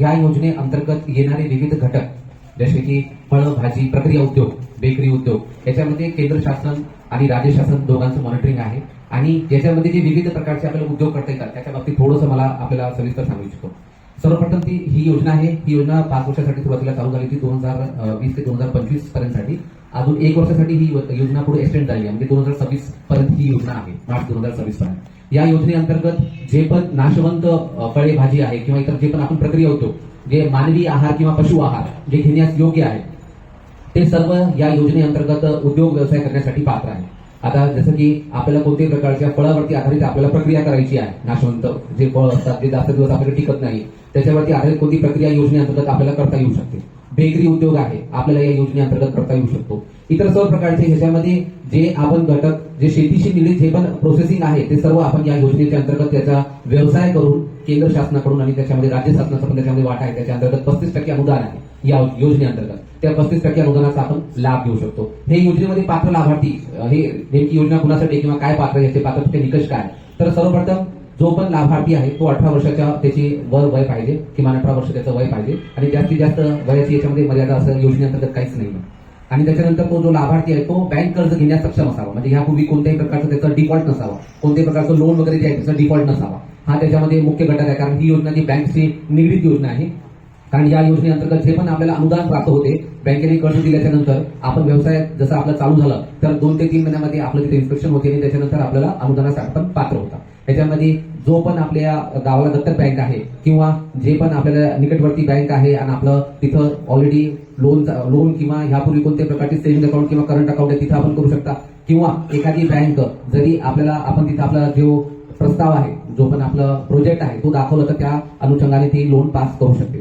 या योजनेअंतर्गत येणारे विविध घटक जसे की फळ भाजी प्रक्रिया उद्योग बेकरी उद्योग याच्यामध्ये केंद्र शासन आणि राज्य शासन दोघांचं मॉनिटरिंग आहे. आणि याच्यामध्ये जे विविध प्रकारचे आपल्याला उद्योग करता येतात त्याच्या बाबतीत थोडंसं मला आपल्याला सविस्तर सांगू इच्छितो. सर्वप्रथम ती ही योजना आहे. ही योजना पाच वर्षासाठी सुरुवातीला चालू झाली होती दोन हजार वीस ते दोन हजार पंचवीस पर्यंतसाठी. अजून एक वर्षासाठी ही योजना पुढे एक्सटेंड झाली आहे. म्हणजे दोन हजार सव्वीस पर्यंत ही योजना आहे. मार्च दोन हजार सव्वीस पर्यंत. या योजनेअंतर्गत जे पण नाशवंत फळे भाजी आहे किंवा इतर जे पण आपण प्रक्रिया होतो जे मानवी आहार किंवा पशु आहार जे घेण्यास योग्य आहे ते सर्व या योजनेअंतर्गत उद्योग व्यवसाय करण्यासाठी पात्र आहे. आता जसं की आपल्याला कोणत्याही प्रकारच्या फळावरती आधारित आपल्याला प्रक्रिया करायची आहे नाशवंत जे फळ असतात जे जास्त दिवस आपल्याला टिकत नाही त्याच्यावरती आधारित कोणती प्रक्रिया योजनेअंतर्गत आपल्याला करता येऊ शकते. बेकरी उद्योग आहे आपल्याला या योजनेअंतर्गत करता येऊ शकतो. इतर सर्व प्रकारचे ह्याच्यामध्ये जे आपण घटक जे शेतीशी निगडीत जे पण प्रोसेसिंग आहे ते सर्व आपण या योजनेच्या अंतर्गत त्याचा व्यवसाय करून केंद्र शासनाकडून आणि त्याच्यामध्ये राज्य शासनाचा पण त्याच्यामध्ये वाटा आहे. त्याच्या अंतर्गत पस्तीस टक्के अनुदान आहे या योजनेअंतर्गत. त्या पस्तीस टक्के अनुदानाचा आपण लाभ घेऊ शकतो. हे योजनेमध्ये पात्र लाभार्थी हे नेमकी योजना कुणासाठी किंवा काय पात्र याचे पात्रते निकष काय तर सर्वप्रथम जो पण लाभार्थी आहे तो अठरा वर्षाच्या त्याची वर वय पाहिजे किमान अठरा वर्ष त्याचं वय पाहिजे. आणि जास्तीत जास्त वयाची याच्यामध्ये मर्यादा असं योजनेअंतर्गत काहीच नाही आणि त्याच्यानंतर तो जो लाभार्थी आहे तो बँक कर्ज घेण्यास सक्षम असावा. म्हणजे यापूर्वी कोणत्याही प्रकारचं त्याचा डिफॉल्ट नसावा. कोणत्याही प्रकारचं लोन वगैरे जे आहे त्याचा डिफॉल्ट नसावा. हा त्याच्यामध्ये मुख्य घटक आहे कारण ही योजना जी बँकशी निगडीत योजना आहे. कारण या योजनेअंतर्गत जे पण आपल्याला अनुदान प्राप्त होते बँकेने कर्ज दिल्याच्या नंतर आपण व्यवसाय जसं आपलं चालू झालं तर दोन ते तीन महिन्यामध्ये आपलं तिथे इन्स्पेक्शन होते आणि त्याच्यानंतर आपल्याला अनुदानासाठी आपण पात्र होता. त्याच्यामध्ये जो पण आपल्या गावाला दत्तक बँक आहे किंवा जे पण आपल्याला निकटवर्ती बँक आहे आणि आपलं तिथं ऑलरेडी लोन लोन किंवा ह्यापूर्वी कोणत्या प्रकारचे सेव्हिंग अकाउंट किंवा करंट अकाउंट आहे तिथं आपण करू शकता. किंवा एखादी बँक जरी आपल्याला आपण तिथं आपला जो प्रस्ताव आहे जो पण आपला प्रोजेक्ट आहे तो दाखवला तर त्या अनुषंगाने ती लोन पास करू शकते.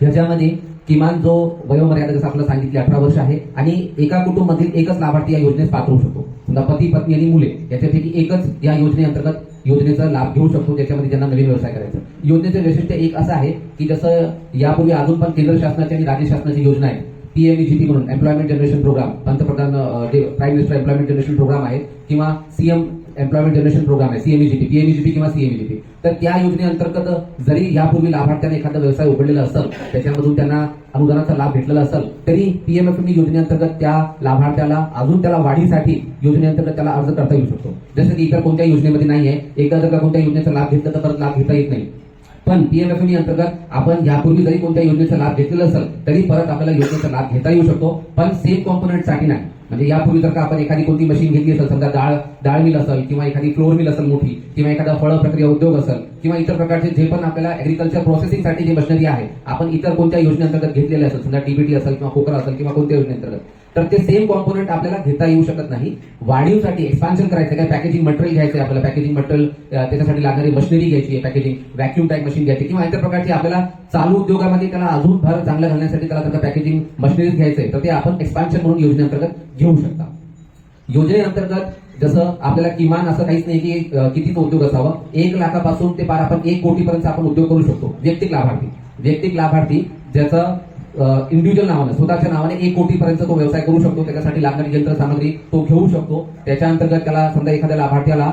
ह्याच्यामध्ये किमान जो वयोमर्यादा जसं आपल्याला सांगितली अठरा वर्ष आहे आणि एका कुटुंबातील एकच लाभार्थी या योजनेस पात्र होऊ शकतो. समजा पती पत्नी आणि मुले याच्यापैकी एकच या योजनेअंतर्गत योजनेचा लाभ घेऊ शकतो ज्याच्यामध्ये ज्यांना नवीन व्यवसाय करायचा. योजनेचं वैशिष्ट्य एक असं आहे की जसं यापूर्वी अजून पण केंद्र शासनाची आणि राज्य शासनाची योजना आहे पीएमईजीपी म्हणून एम्प्लॉयमेंट जनरेशन प्रोग्राम पंतप्रधान जे prime minister employment generation program आहे किंवा सीएम एम्प्लॉयमेंट जनरेशन प्रोग्राम आहे सीएमईजीपी पीएमईजीपी किंवा सीएमईजीपी तर त्या योजनेअंतर्गत जरी यापूर्वी लाभार्थ्याने एखादा व्यवसाय उघडलेला असेल त्याच्यामधून त्यांना अनुदानाचा लाभ भेटलेला असेल तरी पीएमएफएमई योजनेअंतर्गत त्या लाभार्थ्याला अजून त्याला वाढीसाठी योजनेअंतर्गत त्याला अर्ज करता येऊ शकतो. जसं की इतर कोणत्या योजनेमध्ये नाही आहे एकदा जर का कोणत्या योजनेचा लाभ घेतला तर परत लाभ घेता येत नाही. पण पीएमएफएमई अंतर्गत आपण यापूर्वी जरी कोणत्या योजनेचा लाभ घेतलेला असेल तरी परत आपल्याला योजनेचा लाभ घेता येऊ शकतो. पण सेम कॉम्पोनंटसाठी नाही. म्हणजे यापूर्वी जर का आपण एखादी कोणती मशीन घेतली असेल समजा डाळ डाळ मिल असेल किंवा एखादी फ्लोअर मिल असेल मोठी किंवा एखादा फळ प्रक्रिया उद्योग असेल किंवा इतर प्रकारचे जे पण आपल्याला अग्रिकल्चर प्रोसेसिंगसाठी जे मशिनरी आहे आपण इतर कोणत्या योजनेअंतर्गत घेतलेले असेल समजा डीबीटी असेल किंवा कोकरा असेल किंवा कोणत्या योजनेअंतर्गत तर ते सेम कॉम्पोनंट आपल्याला घेता येऊ शकत नाही. वाढीवसाठी एक्सपान्शन करायचं काय पॅकेजिंग मटेरियल घ्यायचं आहे आपल्याला पॅकेजिंग मटेरियल त्याच्यासाठी लागणारी मशिनरी घ्यायची आहे पॅकेजिंग व्हॅक्युम टाईप मशीन घ्यायची किंवा इतर प्रकारची आपल्याला चालू उद्योगामध्ये त्याला अजून भर चांगलं घालण्यासाठी त्याला त्याचं पॅकेजिंग मशिनरीज घ्यायचंय तर ते आपण एक्सपान्शन म्हणून योजनेअंतर्गत घेऊ शकता. योजनेअंतर्गत जसं आपल्याला किमान असं काहीच नाही की कितीच उद्योग असावा एक लाखापासून ते पार आपण एक कोटीपर्यंत आपण उद्योग करू शकतो वैयक्तिक लाभार्थी. वैयक्तिक लाभार्थी ज्याचं इंडिव्हिज्युअल नावाने स्वतःच्या नावाने एक कोटीपर्यंत तो व्यवसाय करू शकतो त्याच्यासाठी लागणारी यंत्रसामग्री तो घेऊ शकतो. त्याच्या अंतर्गत त्याला समजा एखाद्या लाभार्थ्याला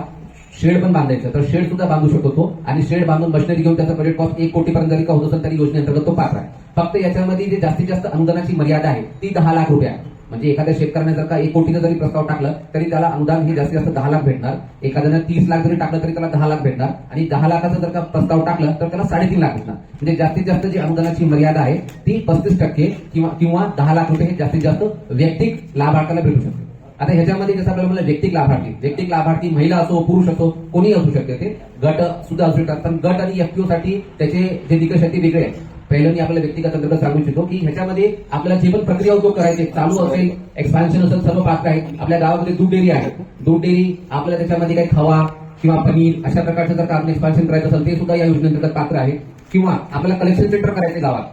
शेड पण बांधायचं तर शेड सुद्धा बांधू शकतो तो. आणि शेड बांधून मशिनरी घेऊन त्याचा बजेट कॉस्ट एक कोटीपर्यंत जरी का होत असेल तरी योजनेअंतर्गत तो पात्र आहे. फक्त याच्यामध्ये जे जास्तीत जास्त अनुदानाची मर्यादा आहे ती दहा लाख रुपये आहे. म्हणजे एखाद्या शेतकऱ्याने जर का एक कोटीचा जरी प्रस्ताव टाकला तरी त्याला अनुदान हे जास्तीत जास्त दहा लाख भेटणार. एखाद्यानं तीस लाख जरी टाकलं तरी त्याला दहा लाख भेटणार. आणि दहा लाखाचा जर का प्रस्ताव टाकला तर त्याला साडेतीन लाख भेटणार. म्हणजे जास्तीत जास्त जी अनुदानाची मर्यादा आहे ती पस्तीस टक्के किंवा किंवा दहा लाख रुपये हे जास्तीत जास्त वैयक्तिक लाभार्थ्याला भेटू शकते. आता ह्याच्यामध्ये जसं आपल्याला म्हणलं वैयक्तिक लाभार्थी. वैयक्तिक लाभार्थी महिला असो पुरुष असो कोणीही असू शकते. ते गट सुद्धा असू शकतात. पण गट आणि एफपीओ साठी त्याचे जे निकष आहेत ते वेगळे आहेत. पहिलं मी आपल्या व्यक्तिगत अंतर्गत सांगू इच्छितो की ह्याच्यामध्ये आपल्याला जे पण प्रक्रिया उद्योग करायचे चालू असेल एक्सपान्शन असेल सर्व पात्र आहे आपल्या गावामध्ये दूध डेअरी आहे. दूध डेअरी आपल्याला त्याच्यामध्ये काही खवा किंवा पनीर अशा प्रकारचं जर का आपण एक्सपान्शन करायचं असेल ते सुद्धा या योजनेअंतर्गत पात्र आहे. किंवा आपल्याला कलेक्शन सेंटर करायचे गावात.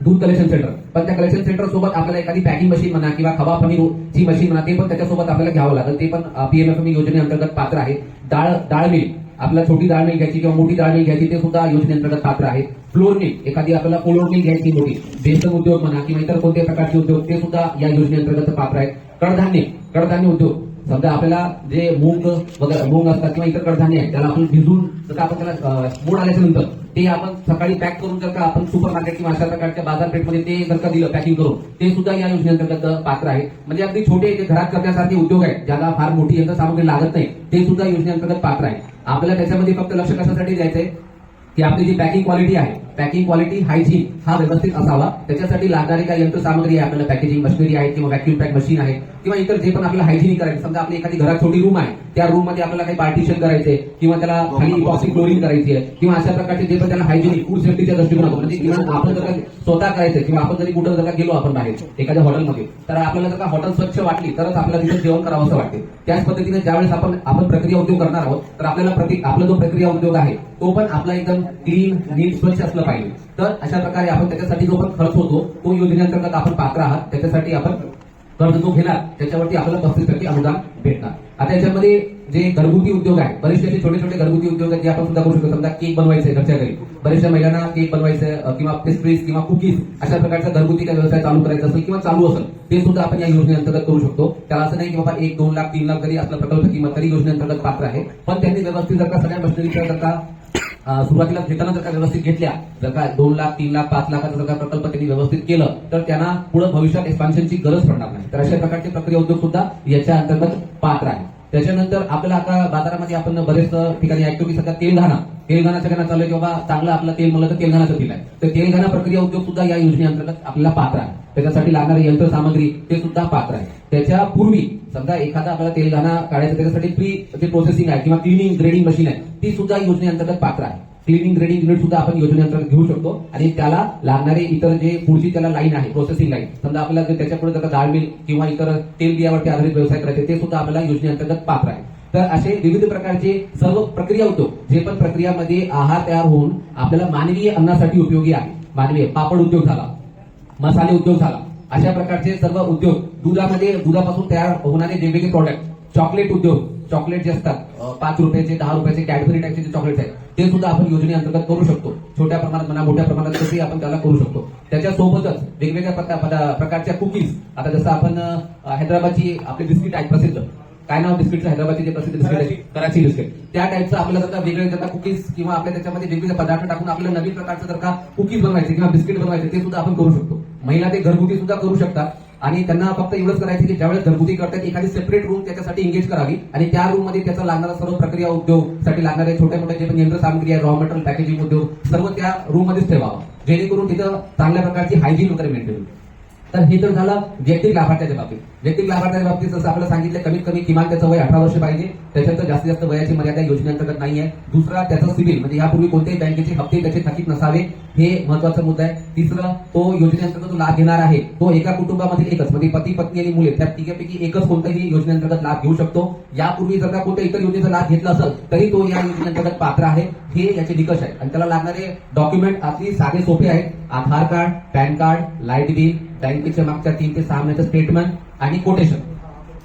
दूध कलेक्शन सेंटर पण त्या कलेक्शन सेंटर सोबत आपल्याला एखादी पॅकिंग मशीन म्हणा किंवा खवा पनीर ची मशीन म्हणा ते पण त्याच्यासोबत आपल्याला घ्यावं लागेल. ते पण पीएमएफएमई योजनेअंतर्गत पात्र आहे. डाळ डाळ मिल. आपल्याला छोटी डाळ मिल घ्यायची किंवा मोठी डाळ मिल घ्यायची ते सुद्धा योजनेअंतर्गत पात्र आहे. फ्लोर एखादी आपल्याला फ्लोर घ्यायची मोठी बेसन उद्योग म्हणा किंवा इतर कोणत्या प्रकारचे उद्योग ते सुद्धा या योजनेअंतर्गत पात्र आहेत. कडधान्य कडधान्य उद्योग. समजा आपल्याला जे मूग वगैरे मूग असतात किंवा इतर कडधान्य आहे त्याला आपण भिजून जर का आपण त्याला अं, मोड आल्याच्यानंतर ते आपण सकाळी पॅक करून जर का आपण सुपर मार्केट किंवा अशा प्रकारच्या बाजारपेठमध्ये ते जर का दिलं पॅकिंग करून ते सुद्धा या योजनेअंतर्गत पात्र आहे म्हणजे अगदी छोटे जे घरात करण्यासारखे उद्योग आहेत ज्याला फार मोठी यंत्र सामग्री लागत नाही ते सुद्धा योजनेअंतर्गत पात्र आहे आपल्याला त्याच्यामध्ये फक्त लक्ष कशासाठी द्यायचंय? की आपली जी पॅकिंग क्वालिटी आहे पॅकिंग क्वालिटी हायजीन हा व्यवस्थित असावा. त्याच्यासाठी लागणारी काही यंत्रसामग्री आहे आपल्याला पॅकेजिंग मशिनरी आहे किंवा व्हॅक्युम पॅक मशीन आहे किंवा इतर जे पण आपल्याला हायजीनिक करायचं. समजा आपली एखादी घरात छोटी रूम आहे. त्या रूममध्ये आपल्याला काही पार्टिशन करायचे किंवा त्याला खाली बॉक्सिंग क्लोरिंग करायची आहे किंवा अशा प्रकारचे जे पण त्याला हायजीनिक फूड सेफ्टीच्या दृष्टिकोनातून म्हणजे किंवा आपण जर का स्वतः करायचं किंवा आपण जरी कुठं जर का गेलो आपण बाहेर एखाद्या हॉटेलमध्ये तर आपल्याला जर का हॉटेल स्वच्छ वाटली तरच आपल्याला तिथे जेवण करावं असं वाटते. त्याच पद्धतीने ज्यावेळेस आपण आपण प्रक्रिया उद्योग करणार आहोत तर आपल्याला प्रति आपला जो प्रक्रिया उद्योग आहे तो पण आपला एकदम क्लीन नीट स्वच्छ असलं पाहिजे. तर अशा प्रकारे आपण त्याच्यासाठी जो पण खर्च होतो तो योजनेअंतर्गत आपण पात्र आहात. त्याच्यासाठी आपण कर्ज जो घेणार त्याच्यावरती आपल्याला पस्तीस टक्के अनुदान भेटणार. आता याच्यामध्ये जे घरगुती उद्योग आहे बरेचसे असे छोटे छोटे घरगुती उद्योग आहेत जे आपण सुद्धा करू शकतो समजा केक बनवायचे घरच्या घरी. बऱ्याचशा महिलांना केक बनवायचे किंवा पेस्ट्रीज किंवा कुकीज अशा प्रकारचा घरगुती काय व्यवसाय चालू करायचा असेल किंवा चालू असेल ते सुद्धा आपण या योजनेअंतर्गत करू शकतो. त्याला असं नाही की बाबा एक दोन लाख तीन लाख जरी असला प्रकल्प किंवा तरी योजनेअंतर्गत पात्र आहे. पण त्यांनी व्यवस्थित जर का सगळ्या मशिनरीच्या जर का सुरुवातीला घेताना जर का व्यवस्थित घेतल्या जर का दोन लाख तीन लाख पाच लाखाचा जर का प्रकल्प त्यांनी व्यवस्थित केलं तर त्यांना पुढे भविष्यात एक्सपान्शनची गरज पडणार नाही. तर अशा प्रकारचे प्रक्रिया उद्योग सुद्धा याच्या अंतर्गत पात्र आहे त्याच्यानंतर आपल्याला आता बाजारामध्ये आपण बरेच ठिकाणी ऐकतो की सध्या तेलघाणा. तेलघाणा सगळ्यांना चालू किंवा चांगलं आपलं तेल म्हणलं तर तेलघाणाचं तेल आहे तर तेलघाणा प्रक्रिया उद्योग सुद्धा या योजनेअंतर्गत आपल्याला पात्र आहे. त्याच्यासाठी लागणारी यंत्रसामग्री ते सुद्धा पात्र आहे. त्याच्या पूर्वी समजा एखादा आपल्याला तेलघाणा काढायचं त्याच्यासाठी प्री जे प्रोसेसिंग आहे किंवा क्लिनिंग ग्रेडिंग मशीन आहे ती सुद्धा योजनेअंतर्गत पात्र आहे. क्लिनिंग ग्रेडिंग युनिट सुद्धा आपण योजनेअंतर्गत घेऊ शकतो. आणि त्याला लागणारे इतर जे पुढची त्याला लाईन आहे प्रोसेसिंग लाईन समजा आपल्याला जर त्याच्यापुढे जर डाळ मिल किंवा इतर तेल बियावरती आधारित व्यवसाय करायचे ते सुद्धा आपल्याला योजनेअंतर्गत पात्र आहे. तर असे विविध प्रकारचे सर्व प्रक्रिया उद्योग जे पण प्रक्रियामध्ये आहार तयार होऊन आपल्याला मानवीय अन्नासाठी उपयोगी आहे. मानवीय पापड उद्योग झाला मसाले उद्योग झाला अशा प्रकारचे सर्व उद्योग दुधामध्ये दुधापासून तयार होणारे वेगवेगळे प्रॉडक्ट चॉकलेट उद्योग चॉकलेट जे असतात पाच रुपयाचे दहा रुपयाचे कॅडबरी टाईपचे जे चॉकलेट्स आहेत ते सुद्धा आपण योजनेअंतर्गत करू शकतो. छोट्या प्रमाणात म्हणा मोठ्या प्रमाणात तसे आपण त्याला करू शकतो. त्याच्यासोबतच वेगवेगळ्या प्रकारच्या कुकीज आता जसं आपण हैदराबादची आपले बिस्किट आहेत प्रसिद्ध. काय नाव बिस्किटचं? हैदराबादचे जे प्रसिद्ध बिस्किट आहे कराची. बिस्किट. त्या टाईपचं आपल्याला जर का वेगळे जर कुकीज किंवा आपल्या त्याच्यामध्ये वेगवेगळे पदार्थ टाकून आपल्याला नवीन प्रकारचं जर का कुकीज बनवायचे किंवा बिस्किट बनवायचे ते सुद्धा आपण करू शकतो. महिला ते घरगुती सुद्धा करू शकतात. आणि त्यांना फक्त एवढंच करायचं की ज्यावेळेस घरगुती करतात एखादी सेपरेट रूम त्याच्यासाठी एंगेज करावी आणि त्या रूममध्ये त्याचा लागणारा सर्व प्रक्रिया उद्योगसाठी लागणारे छोट्या मोठ्या जे पण यंत्र सामग्री आहे रॉ मटेरियल पॅकेजिंग उद्योग सर्व त्या रूम मध्येच ठेवावं. जेणेकरून तिथं चांगल्या प्रकारची हायजीन वगैरे मेंटेन होईल. तर हे तर झालं वैयक्तिक लाभार्थ्याच्या बाबतीत. वैयक्तिक लाभार्थ्याच्या बाबतीत जसं आपल्याला सांगितलं कमीत कमी किमान त्याचं वय अठरा वर्ष पाहिजे. त्याच्यात जास्तीत जास्त वयाची मर्यादा योजनेअंतर्गत नाही आहे दुसरा त्याचा सिबिल म्हणजे यापूर्वी कोणत्याही बँकेचे हप्ते त्याचे थकीत नसावे हे महत्त्वाचा मुद्दा आहे. तिसरं तो योजनेअंतर्गत लाभ घेणार आहे. तो एका कुटुंबामधील एकच म्हणजे पती पत्नी आणि मुले त्या तिघापैकी एकच कोणत्याही योजनेअंतर्गत लाभ घेऊ शकतो. यापूर्वी जर का कोणत्या इतर योजनेचा लाभ घेतला असेल तरी तो या योजनेअंतर्गत पात्र आहे. हे याचे निकष आहेत. आणि त्याला लागणारे डॉक्युमेंट अगदी साधे सोपे आहेत. Aadhaar card PAN card light bill बँकेच्या मागच्या तीन ते सहा महिन्याचं स्टेटमेंट आणि कोटेशन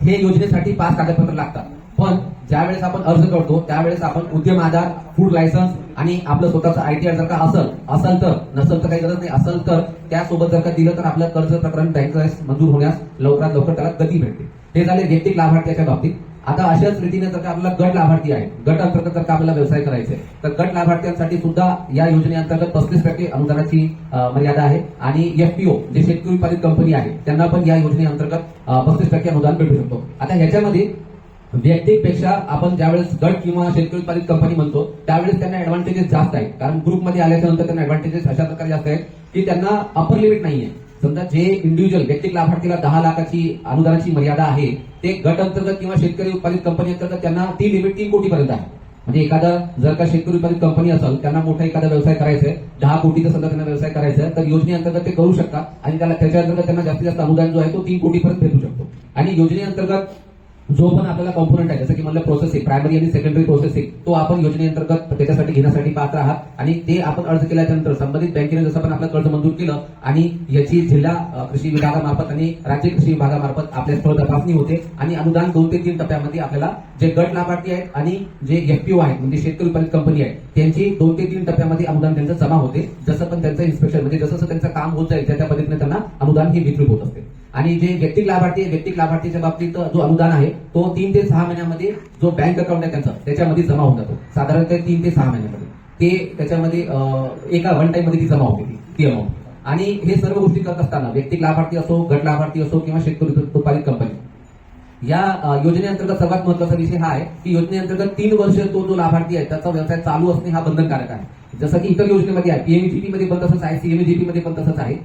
हे योजनेसाठी पाच कागदपत्र लागतात. पण ज्यावेळेस आपण अर्ज करतो त्यावेळेस आपण उद्यम आधार फूड लायसन्स आणि आपलं स्वतःचं आयटीआर जर का असल असेल तर नसेल तर काही गरज नाही. असेल तर त्यासोबत जर का दिलं तर आपलं कर्ज प्रकरण बँक मंजूर होण्यास लवकरात लवकर त्याला गती भेटते. हे झाले वैयक्तिक लाभार्थ्याच्या बाबतीत. आता अशाच रीतीने जर का आपल्याला गट लाभार्थी आहे गट अंतर्गत जर का आपल्याला व्यवसाय करायचे तर गट लाभार्थ्यांसाठी सुद्धा या योजनेअंतर्गत पस्तीस टक्के अनुदानाची मर्यादा आहे. आणि एफपीओ जे शेतकरी उत्पादित कंपनी आहे त्यांना पण या योजनेअंतर्गत पस्तीस टक्के अनुदान भेटू शकतो. आता ह्याच्यामध्ये व्यक्तीपेक्षा पेक्षा आपण ज्यावेळेस गट किंवा शेतकरी उत्पादित कंपनी म्हणतो त्यावेळेस त्यांना ऍडव्हान्टेजेस जास्त आहेत. कारण ग्रुपमध्ये आल्याच्यानंतर त्यांना ऍडव्हान्टेजेस अशा प्रकारे जास्त आहेत की त्यांना अपर लिमिट नाहीये. समजा जे इंडिव्हिज्युअल वैयक्तिक लाभार्थीला दहा लाखाची अनुदानाची मर्यादा आहे ते गट अंतर्गत किंवा शेतकरी उत्पादित कंपनी अंतर्गत त्यांना ती लिमिट तीन कोटीपर्यंत आहे. म्हणजे एखादा जर का शेतकरी उत्पादित कंपनी असेल त्यांना मोठा एखादा व्यवसाय करायचा आहे दहा कोटीचा समजा त्यांना व्यवसाय करायचा आहे तर योजनेअंतर्गत ते करू शकतात आणि त्याला त्याच्या अंतर्गत त्यांना जास्तीत जास्त अनुदान जो आहे तो तीन कोटीपर्यंत भेटू शकतो. आणि योजनेअंतर्गत जो पण आपल्याला कॉम्पोनंट आहे जसं की म्हणलं प्रोसेसिंग प्रायमरी आणि सेकंडरी प्रोसेसिंग तो आपण योजनेअंतर्गत त्याच्यासाठी घेण्यासाठी पात्र आहात. आणि ते आपण अर्ज केल्यानंतर संबंधित बँकेने जसं पण आपलं कर्ज मंजूर केलं आणि याची जिल्हा कृषी विभागामार्फत आणि राज्य कृषी विभागामार्फत आपल्या स्थळ तपासणी होते आणि अनुदान दोन ते तीन टप्प्यामध्ये आपल्याला जे गट लाभार्थी आहेत आणि जे एफपीओ आहेत म्हणजे शेतकरी उत्पादित कंपनी आहे त्यांची दोन ते तीन टप्प्यामध्ये अनुदान त्यांचं जमा होते. जसं पण त्यांचं इन्स्पेक्शन म्हणजे जसं जसं त्यांचं काम होत जाईल त्या पद्धतीने त्यांना अनुदान हे वितरित होत असते. आणि जे व्यक्तिक लाभार्थी आहे व्यक्तिक लाभार्थीच्या बाबतीत जो अनुदान आहे तो तीन ते सहा महिन्यामध्ये जो बँक अकाउंट आहे त्यांचं त्याच्यामध्ये जमा होऊन जातो. साधारणतः तीन ते सहा महिन्यामध्ये. ते त्याच्यामध्ये एका वन टाइममध्ये ती जमा होते ती- अमाऊंट आणि हे सर्व गोष्टी करत असताना व्यक्तिक लाभार्थी असो गट लाभार्थी असो किंवा शेतकरी उत्पादित कंपनी या योजनेअंतर्गत सर्वात महत्त्वाचा विषय हा आहे की योजनेअंतर्गत तीन वर्ष तो जो लाभार्थी आहे त्याचा व्यवसाय चालू असणे हा बंधनकारक आहे. जसं की इतर योजनेमध्ये आहे पीएमजीपी मध्ये पण तसंच आहे सीएमजीपी मध्ये पण तसंच आहे.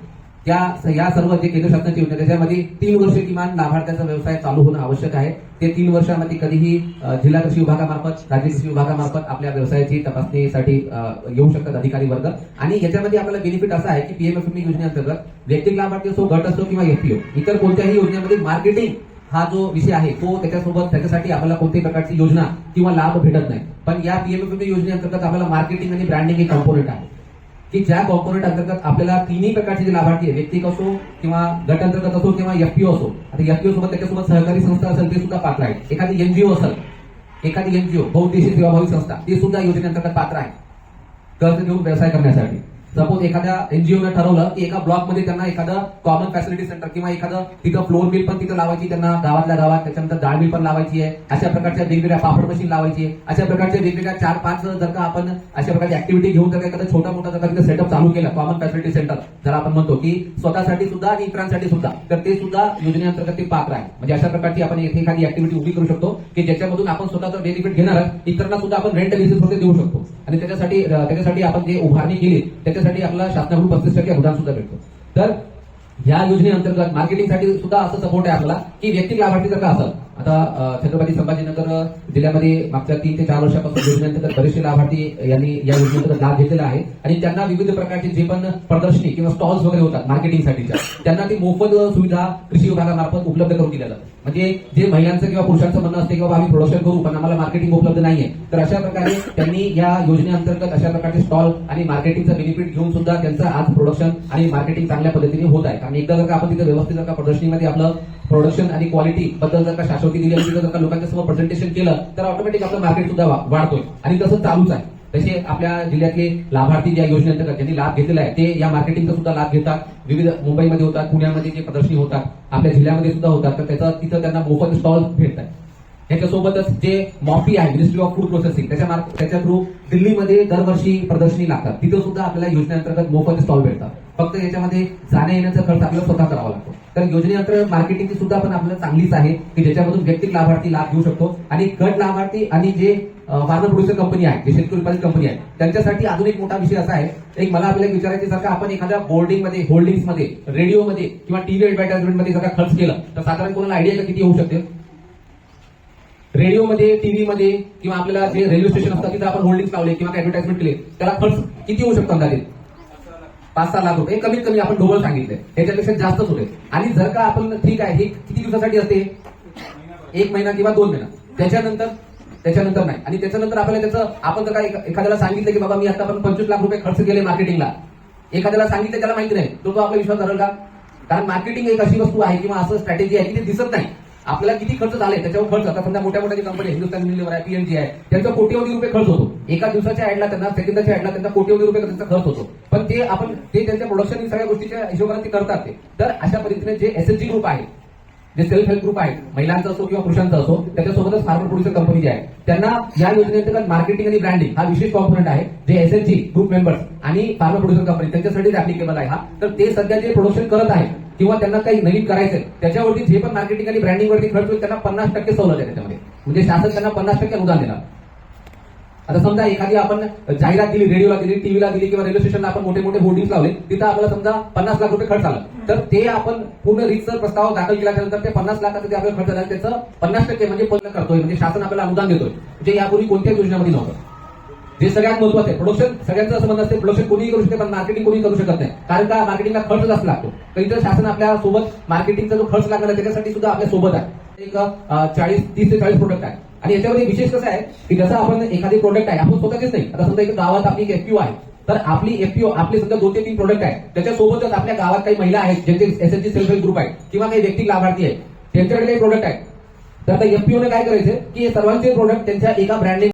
त्या या सर्व जे केंद्र शासनाची योजना त्याच्यामध्ये तीन वर्ष किमान लाभार्थ्याचा व्यवसाय चालू होणं आवश्यक आहे. ते तीन वर्षामध्ये कधीही जिल्हा कृषी विभागामार्फत राज्य कृषी विभागामार्फत आपल्या व्यवसायाची तपासणीसाठी येऊ शकतात अधिकारी वर्ग. आणि याच्यामध्ये आपल्याला बेनिफिट असा आहे की पीएमएफएमई योजनेअंतर्गत व्यक्तिक लाभार्थी असो गट असो किंवा एफपीओ इतर कोणत्याही योजनेमध्ये मार्केटिंग हा जो विषय आहे तो त्याच्यासोबत त्याच्यासाठी आपल्याला कोणत्याही प्रकारची योजना किंवा लाभ भेटत नाही. पण या पीएमएफएमई योजनेअंतर्गत आपल्याला मार्केटिंग आणि ब्रँडिंग हे कॉम्पोनंट आहे. की ज्या कॉर्पोरेट अंतर्गत आपल्याला तिन्ही प्रकारचे जे लाभार्थी आहे व्यक्तिक असो किंवा गट अंतर्गत असो किंवा एफपीओ असो आता एफपीओ सोबत त्याच्यासोबत सहकारी संस्था असेल ते सुद्धा पात्र आहे एखादी एनजीओ असेल एखादी एनजीओ बहुउद्देशीय सेवाभावी संस्था ती सुद्धा योजनेअंतर्गत पात्र आहे कर्ज घेऊन व्यवसाय करण्यासाठी. सपोज एखाद्या एनजीओने ठरवलं की एका ब्लॉकमध्ये त्यांना एखादं कॉमन फॅसिलिटी सेंटर किंवा एखादं तिथं फ्लोर मिल पण तिथं लावायची त्यांना गावातल्या गावात त्याच्यानंतर डाळ मिल पण लावायची आहे अशा प्रकारच्या वेगवेगळ्या पापड मशीन लावायची आहे अशा प्रकारच्या वेगवेगळ्या चार पाच जर का आपण अशा प्रकारची ऍक्टिव्हिटी घेऊन जर का एखादा छोटा मोठा जर का तिथं सेटअप चालू केला कॉमन फॅसिलिटी सेंटर जर आपण म्हणतो की स्वतःसाठी सुद्धा आणि इतरांसाठी सुद्धा तर ते सुद्धा योजनेअंतर्गत ते पात्र आहे. म्हणजे अशा प्रकारची आपण येथे एखादी ऍक्टिव्हिटी उभी करू शकतो की ज्याच्यामधून आपण स्वतःचा बेनिफिट घेणार इतरांना सुद्धा आपण रेंट बेसिसवरती देऊ शकतो. आणि त्याच्यासाठी त्याच्यासाठी आपण जे उभारणी केली त्याच्यासाठी आपला शासनाकडून पस्तीस टक्के अनुदान सुद्धा भेटतो. तर या योजनेअंतर्गत मार्केटिंगसाठी सुद्धा असं सपोर्ट आहे आपला की व्यक्तिक लाभार्थी जर का असेल? आता छत्रपती संभाजीनगर जिल्ह्यामध्ये मागच्या तीन ते चार वर्षापासून योजनेअंतर्गत बरेचसे लाभार्थी यांनी या योजनेअंतर्गत लाभ घेतलेला आहे. आणि त्यांना विविध प्रकारचे जे पण प्रदर्शनी किंवा स्टॉल्स वगैरे होतात मार्केटिंगसाठीच्या त्यांना ती मोफत सुविधा कृषी विभागामार्फत उपलब्ध करून दिल्या जातात. म्हणजे जे महिलांचं किंवा पुरुषांचं म्हणणं असते किंवा आम्ही प्रोडक्शन करू पण आम्हाला मार्केटिंग उपलब्ध नाहीये. तर अशा प्रकारे त्यांनी या योजनेअंतर्गत अशा प्रकारचे स्टॉल आणि मार्केटिंगचा बेनिफिट घेऊन सुद्धा त्यांचं आज प्रोडक्शन आणि मार्केटिंग चांगल्या पद्धतीने होत आहे. कारण एकदा जर का आपण तिथे व्यवस्थित जर का प्रदर्शनीमध्ये आपलं प्रोडक्शन आणि क्वालिटी बद्दल जर का शाश्वती दिली आणि जर का लोकांच्या समोर प्रेझेंटेशन केलं तर ऑटोमॅटिक आपलं मार्केट सुद्धा वाढतोय. आणि तसं चालूच आहे. तसे आपल्या जिल्ह्यातले लाभार्थी ज्या योजनेअंतर्गत ज्यांनी लाभ घेतलेला आहे ते या मार्केटिंगचा सुद्धा लाभ घेतात. विविध मुंबईमध्ये होतात पुण्यामध्ये जे प्रदर्शनी होतात आपल्या जिल्ह्यामध्ये सुद्धा होतात. तर त्याचा तिथं त्यांना मोफत स्टॉल भेटतात. ह्याच्यासोबतच जे मॉपी आहे मिनिस्ट्री ऑफ फूड प्रोसेसिंग त्याच्या मार्फ- त्याच्या थ्रू दिल्लीमध्ये दरवर्षी प्रदर्शनी लागतात. तिथं सुद्धा आपल्याला योजनेअंतर्गत मोफत स्टॉल भेटतात. फक्त याच्यामध्ये जाण्या येण्याचा खर्च आपल्याला स्वतः करावा लागतो. तर योजनेअंतर्गत मार्केटिंगची सुद्धा पण आपल्याला चांगलीच आहे की ज्याच्यामधून वैयक्तिक लाभार्थी लाभ घेऊ शकतो. आणि गट लाभार्थी आणि जे फार्मर प्रोड्युसर कंपनी आहे जे शेतकरी उत्पादित कंपनी आहे त्यांच्यासाठी अजून एक मोठा विषय असा आहे. एक मला आपल्याला एक विचारायचं जर का आपण एखाद्या बोर्डिंगमध्ये होल्डिंग्समध्ये रेडिओमध्ये किंवा टीव्ही एडव्हर्टाइजमेंटमध्ये जर का खर्च केला तर साधारण कोणाला आयडिया किती होऊ शकते? रेडिओमध्ये टीव्हीमध्ये किंवा आपल्याला जे रेल्वे स्टेशन असतात तिथे आपण होल्डिंग लावले किंवा ऍडव्हर्टाइजमेंट केले त्याला खर्च किती होऊ शकतो अंदाजे? पाच सहा लाख रुपये. कमीत कमी आपण ढोबळ सांगितले त्याच्यापेक्षा जास्तच होते आणि जर का आपण ठीक आहे हे किती दिवसासाठी असते? एक महिना किंवा दोन महिना. त्याच्यानंतर त्याच्यानंतर नाही. आणि त्याच्यानंतर आपल्याला त्याचं आपण जर का एखाद्याला सांगितलं की बाबा मी आता पण पंचवीस लाख रुपये खर्च केले मार्केटिंगला एखाद्याला सांगितलं त्याला माहिती नाही. तो तो आपला विश्वास धरल का? कारण मार्केटिंग एक अशी वस्तू आहे किंवा असं स्ट्रॅटेजी आहे की ते दिसत नाही. आपल्याला किती खर्च झाले त्याच्यावर खर्च. आता समजा मोठ्या मोठ्या कंपनी हिंदुस्तान युनिलिव्हर आहे पीएनजी आहे त्यांचा कोट्यवधी रुपये खर्च होतो. एका दिवसाच्या ऍडला त्यांना सेकंदाच्या ऍडला त्यांचा कोट्यवधी रुपये त्यांचा खर्च होतो. पण ते आपण ते त्यांच्या प्रोडक्शन सगळ्या गोष्टीच्या हिशोबाने ते करतात ते. तर अशा पद्धतीने जे एसएचजी ग्रुप आहे जे सेल्फ हेल्प ग्रुप आहेत महिलांचा असो किंवा पुरुषांचा असो त्याच्यासोबतच फार्मर प्रोड्युसर कंपनी जी आहे त्यांना या योजनेअंतर्गत मार्केटिंग आणि ब्रँडिंग हा विशेष कॉम्पोनंट आहे जे एसएचजी ग्रुप मेंबर्स आणि फार्मर प्रोड्युसर कंपनी त्यांच्यासाठीच अप्लिकेबल आहे हा. तर ते सध्या जे प्रोडक्शन करत आहे किंवा त्यांना काही नवीन करायचं आहे, त्याच्यावरती जे पण मार्केटिंग आणि ब्रँडिंग वरती खर्च होईल त्यांना पन्नास टक्के सवलत आहे त्याच्यामध्ये. म्हणजे शासन त्यांना पन्नास टक्के अनुदान देणार. आता समजा एखादी आपण जाहिरात दिली रेडिओला दिली टीव्हीला दिली किंवा रेल्वे स्टेशनला आपण मोठे मोठे होर्डिंग लावले तिथं आपल्याला समजा पन्नास लाख रुपये खर्च आला. तर ते आपण पूर्ण रिक्सर प्रस्ताव दाखल केल्यानंतर ते पन्नास लाखाचं जे आपल्याला खर्च झाला. त्याचं पन्नास टक्के म्हणजे पूर्ण करतोय. म्हणजे शासन आपल्याला अनुदान देतोय. जे यापूर्वी कोणत्याच योजनेमध्ये नव्हतं. जे सगळ्यात महत्वाचं आहे प्रोडक्शन सगळ्यांचं असं म्हणणं असते प्रोडक्शन कोणीही करू शकते पण मार्केटिंग कोणी करू शकत नाही. कारण का? मार्केटिंगला खर्च जास्त लागतो. तर इथं शासन आपल्यासोबत मार्केटिंगचा जो खर्च लागणार आहे त्याच्यासाठी सुद्धा आपल्यासोबत आहे. एक चाळीस तीस ते चाळीस प्रोडक्ट आहे. आणि याच्यामध्ये विशेष कसं आहे की जसं आपण एखादी प्रोडक्ट आहे आपण स्वतःच नाही. आता समजा एक गावात आपली एफपीओ आहे तर आपली एफपीओ आपले समजा दोन ते तीन प्रोडक्ट आहे त्याच्यासोबतच आपल्या गावात काही महिला आहेत ज्यांचे एसएचजी सेल्फ हेल्प ग्रुप आहे किंवा काही व्यक्ती लाभार्थी आहे त्यांच्याकडे काही प्रोडक्ट आहे. तर आता एफपीओने काय करायचं की हे सर्वांचे प्रोडक्ट त्यांच्या एका ब्रँडने